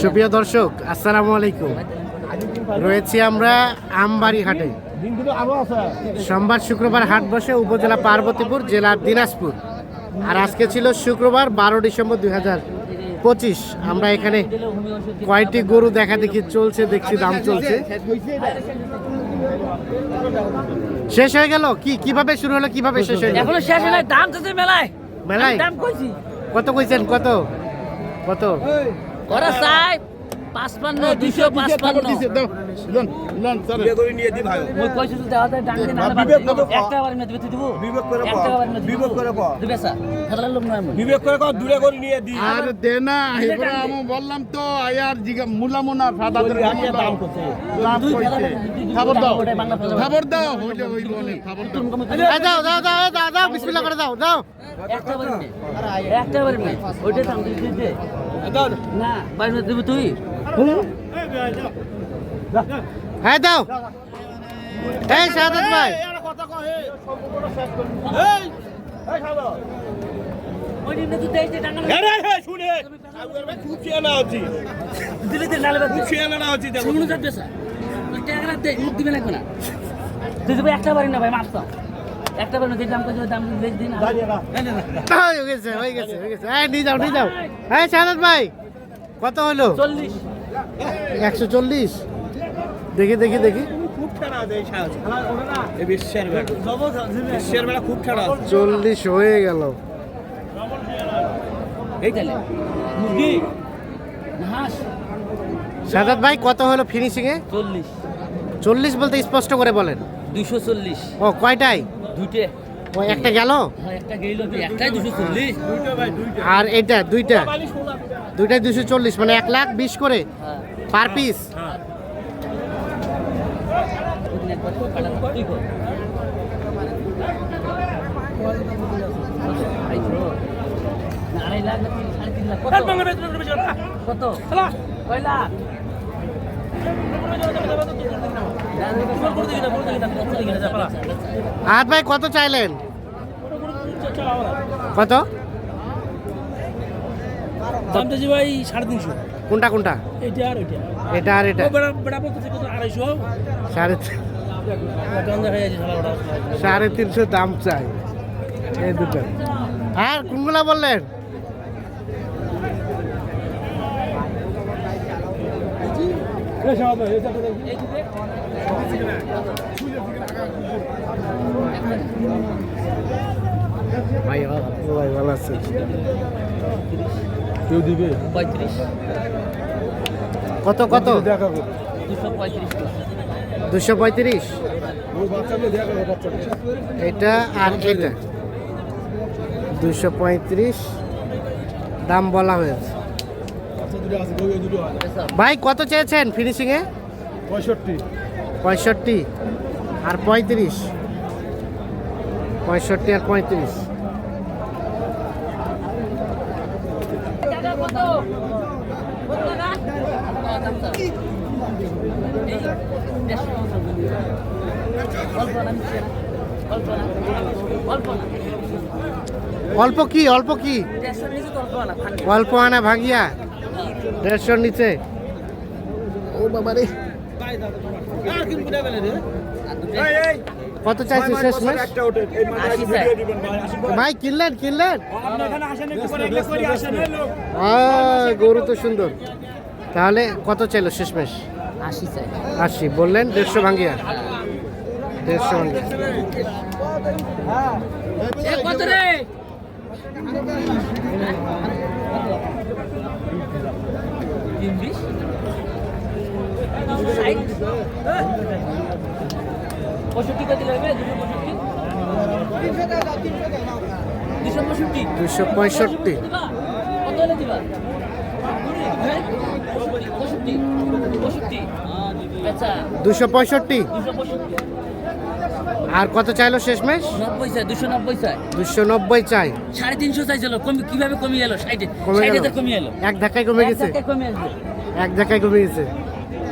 সুপ্রিয় দর্শক আসসালামু আলাইকুম। রয়েছি আমরা আমবাড়ি হাটে সোমবার শুক্রবার হাট বসে উপজেলা পার্বতীপুর জেলার দিনাজপুর। আর আজকে ছিল শুক্রবার বারো ডিসেম্বর দুই হাজার পঁচিশ। আমরা এখানে কয়টি গরু দেখা দেখি চলছে দেখছি দাম চলছে। শেষ হয়ে গেল? কি কীভাবে শুরু হলো কীভাবে শেষ হয়ে গেল? এখনও শেষ দাম মেলায়। মেলায়? দাম কইছি। কত কইছেন কত? কত? ওরা চাই। পাঁচপান্ন দুইশো পাঁচপান্ন। ওই পয়সা তো দেওয়া যায় ডাঙ্গে না বিবেক করে দূরে করে নিয়ে দি। আর দে না এবারে আমি বললাম তো আয়ার জিগা মুলা মুনা সাদা দাম করছে। খবর দাও। খবর দাও হইলে হইল খবর দাও। দাও দাও দাও দাও দাও বিসমিল্লাহ করে দাও দাও। একটা বার একটা বার মেয়ে ওইটাই দাম দিতে না বাইরে দিবি তুই। হ্যাঁ দাও। এই সাদাত ভাই। একটা বারই না ভাই মাপ একটা দাম কই দাম দিলে দিন হয়ে গেছে হয়ে গেছে হয়ে গেছে। এই নিয়ে যাও নিয়ে যাও। হ্যাঁ সাদাত ভাই কত হলো? চল্লিশ। একশো চল্লিশ। দেখি দেখি দেখি। চল্লিশ হয়ে গেল। সাদাত ভাই কত হলো ফিনিশিং এ? চল্লিশ চল্লিশ বলতে স্পষ্ট করে বলেন। দুশো চল্লিশ ও কয়টাই দুইটে ও একটা গেল? হ্যাঁ একটা গেইল একটাই দুশো চল্লিশ। আর এটা দুইটা? দুইটাই দুশো চল্লিশ মানে এক লাখ বিশ করে হ্যাঁ। Per piece. কত ভাই কত চাইলেন? কত? দাম চাইছি ভাই সাড়ে তিনশো। কোনটা কোনটা? এইটা আর ওইটা। এটা আর এটা? বেড়া বলতেছে কত? আড়াইশো। সাড়ে সাড়ে তিনশো দাম চাই। এই দুটো। আর কোনগুলা বললেন? ভাই ভাই ভালো আছে। কেউ দিবে? পঁয়ত্রিশ। কত কত? দেখা দুশো পঁয়ত্রিশ দুশো পঁয়ত্রিশ? এটা আর এটা। দুশো পঁয়ত্রিশ। দাম বলা হয়েছে। বাচ্চা দুটো আছে ওই দুটো হয় ভাই কত চেয়েছেন ফিনিশিংয়ে পঁয়ষট্টি। পঁয়ষট্টি। আর পঁয়ত্রিশ? পঁয়ষট্টি আর পঁয়ত্রিশ। অল্প কি অল্প কি? অল্প আনা ভাগিয়া দেড়শোর নিচে? ও বাবা রে। কত চাইছে শেষ মাস ভাই কিনলেন কিনলেন? আপনি এখানে আসেন একটু করে এগুলো করে আসেন এই লোক আহ, গরু তো সুন্দর। তাহলে কত চাইলো শেষ মাস আশি চাই আশি। বললেন দেড়শো ভাঙ্গিয়া। দেড়শো ভাঙ্গিয়া। কত তিন বিশ? পঁয়ষট্টি কত লাগবে দুশো পঁয়ষট্টি। দুশো দুশো পঁয়ষট্টি। পঁয়ষট্টি কত হলে দিবা? পঁয়ষট্টি, পঁয়ষট্টি। পঁয়ষট্টি আচ্ছা। দুশো পঁয়ষট্টি। দুশো পঁয়ষট্টি। আর কত চাইলো শেষ মাস নব্বই চাই দুশো নব্বই চাই। দুশো নব্বই চাই। সাড়ে তিনশো চাইছিল কমি কীভাবে কমিয়ে এলো? সাইডে কমে সাইডে কমিয়ে এলো। এক ধাক্কায় কমে গেছে। এক ধাক্কায় কমে গেছে।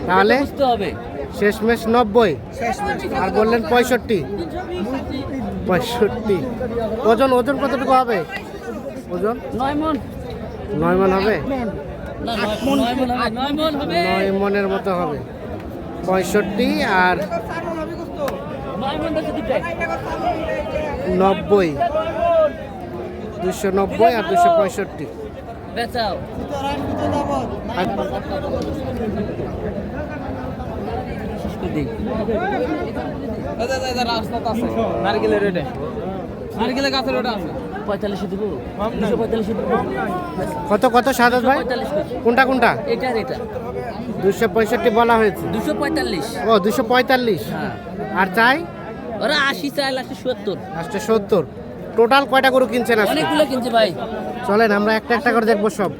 তাহলে? বুঝতে হবে। শেষ মাস নব্বই। আর বললেন পঁয়ষট্টি। পঁয়ষট্টি। ওজন ওজন কতটুকু হবে? ওজন? নয় মন। নয় হবে নয় নয় মন হবে? নয় মন মনের মতো হবে। পঁয়ষট্টি আর নব্বই। দুশো নব্বই আর দুশো পঁয়ষট্টি। বেচাও শেষ করে নারকেলের রেটে নারকেলের গাছের ওটা আছে। পঁয়তাল্লিশে দেবো দুশো পঁয়তাল্লিশে দেবো কত কত সাদাত ভাই? কোনটা কোনটা? এটা এটা। দুশো পঁয়ষট্টি বলা হয়েছে। দুশো পঁয়তাল্লিশ। ও দুশো পঁয়তাল্লিশ। হ্যাঁ। আর চাই? ওরা আশি চার লাখে সত্তর। লাস্টে সত্তর। টোটাল কয়টা গরু কিনছেন অনেকগুলো কিনছে ভাই। চলেন আমরা একটা একটা করে দেখব সব।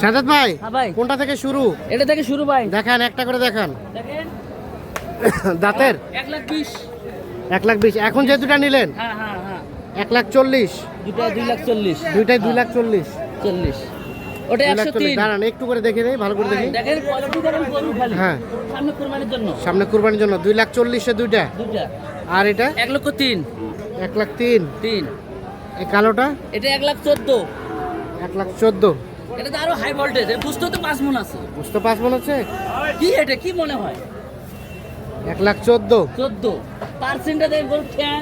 সাজাদ ভাই হ্যাঁ ভাই। কোনটা থেকে শুরু? এটা থেকে শুরু ভাই। দেখান একটা করে দেখান। দাঁতের? এক লাখ বিশ। এক লাখ বিশ। এখন যে দুটা নিলেন? হ্যাঁ হ্যাঁ এক লাখ চল্লিশ। দুটা দুই লাখ চল্লিশ। দুইটাই দুই লাখ চল্লিশ। চল্লিশ। ওটা একশো তিন। দাঁড়ান একটু করে দেখে নেই ভালো করে দেখি। দেখেন হ্যাঁ। সামনে কোরবানির জন্য। সামনে কুরবানির জন্য। দুই লাখ চল্লিশে দুইটা। আর এটা? এক লক্ষ তিন। এক লাখ তিন। তিন। এই কালোটা? এটা এক লাখ চোদ্দ। এক লাখ চোদ্দ। এটা তো আরও হাই ভোল্টেজ বুঝতে তো পাঁচ মন আছে। বুঝতে পাঁচ মনে হচ্ছে কি এটা কি মনে হয়? এক লাখ চোদ্দ। চোদ্দ। পার্সেন্টটা দেখে গরু ঠ্যাং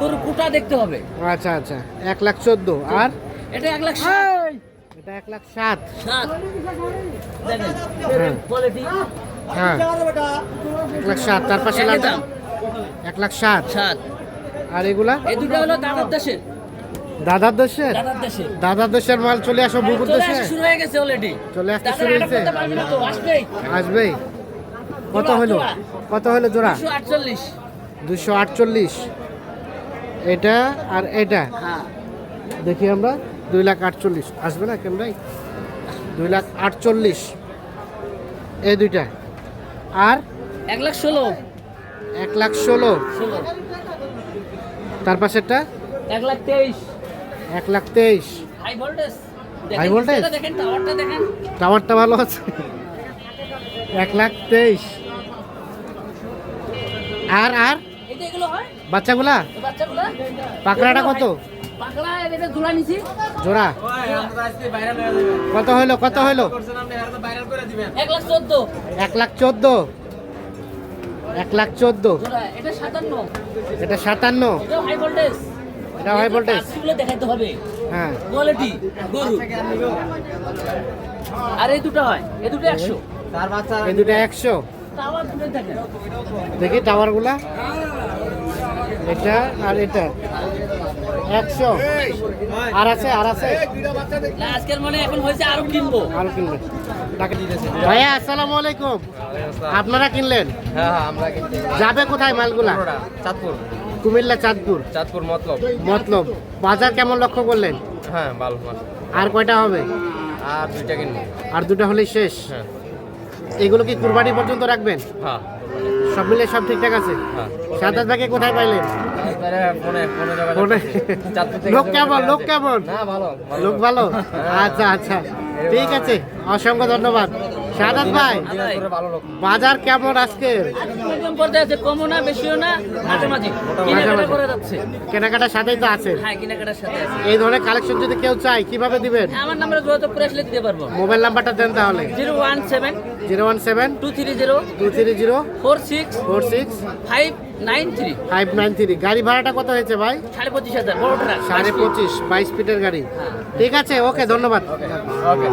গরু কুটা দেখতে হবে। আচ্ছা আচ্ছা। এক লাখ চোদ্দ। আর? এটা এক লাখ ষাট। এটা এক লাখ সাত সাত হ্যাঁ। কোয়ালিটি হ্যাঁ। এক লাখ সাত তার পাশে এক লাখ সাত সাত আর এগুলা? এই দুটো হলো দাদার দেশের। দাদার দোষের দাদার দেশের দাদার দোষের মাল চলে আসো বুকুর দোষে শুরু হয়ে গেছে অলরেডি চলে আসতে শুরু হয়েছে? আসবেই। কত হলো? কত হলো জোড়া? দুশো আটচল্লিশ। দুশো এটা আর এটা? হ্যাঁ। দেখি আমরা দুই লাখ আটচল্লিশ। আসবে না ক্যামেরাই দুই লাখ আটচল্লিশ। এই দুইটা। আর? এক লাখ ষোলো। এক লাখ ষোলো। তার পাশেরটা? এক লাখ তেইশ। এক লাখ তেইশ। High voltage? দেখেন টাওয়ারটা দেখেন টাওয়ারটা ভালো আছে। এক লাখ তেইশ। আর আর? হয়? বাচ্চাগুলা? পাকড়াটা কত? জোড়া কত হইল কত হইল এক লাখ চোদ্দ। এক লাখ চোদ্দ। এটা সাতান্ন। এটা হাই ভোল্টেজ দেখাইতে হবে। হ্যাঁ। কোয়ালিটি গরু। আর এই দুটো হয়? এই দুটো একশো? তার বাচ্চা এই দুটো একশো। টাওয়ার দুটো দেখেন দেখি টাওয়ারগুলা। এটা আর এটা। একশো। আর আছে আর আছে। আজকের মনে এখন হয়েছে আরও কিনবো। আরও কিনবেন টাকা ভাইয়া আসসালামু আলাইকুম। আপনারা কিনলেন? হ্যাঁ হ্যাঁ আমরা কিনছি। যাবে কোথায় মালগুলা? চাঁদপুর। কুমিল্লা চাঁদপুর? চাঁদপুর মতলব। মতলব। বাজার কেমন লক্ষ্য করলেন? হ্যাঁ ভালো আর কয়টা হবে? আর দুইটা কিনবো। আর দুটো হলেই শেষ? হ্যাঁ। এগুলো কি কুরবানি পর্যন্ত রাখবেন? হ্যাঁ সব মিলে সব ঠিকঠাক আছে? হ্যাঁ। সাদাত ভাইকে কোথায় পাইলেন? লোক কেমন লোক কেমন? লোক ভালো? আচ্ছা আচ্ছা। ঠিক আছে। অসংখ্য ধন্যবাদ। সাদাত ভাই বাজার কেমন আজকে? কমও না বেশিও না মাঝামাঝি। যাচ্ছে। কেনাকাটার সাথেই তো আছে। হ্যাঁ সাথে এই ধরনের কালেকশন যদি কেউ চায় কীভাবে দিবেন? আমার নাম্বারে যোগাযোগ করে আসলে দিতে পারব। মোবাইল নাম্বারটা দেন তাহলে। Zero one seven zero one seven two three zero two three zero four six four six five nine three. Five nine three. গাড়ি ভাড়াটা কত হয়েছে ভাই? সাড়ে পঁচিশ হাজার সাড়ে পঁচিশ বাইশ ফিটের গাড়ি। ঠিক আছে ওকে ধন্যবাদ। ওকে।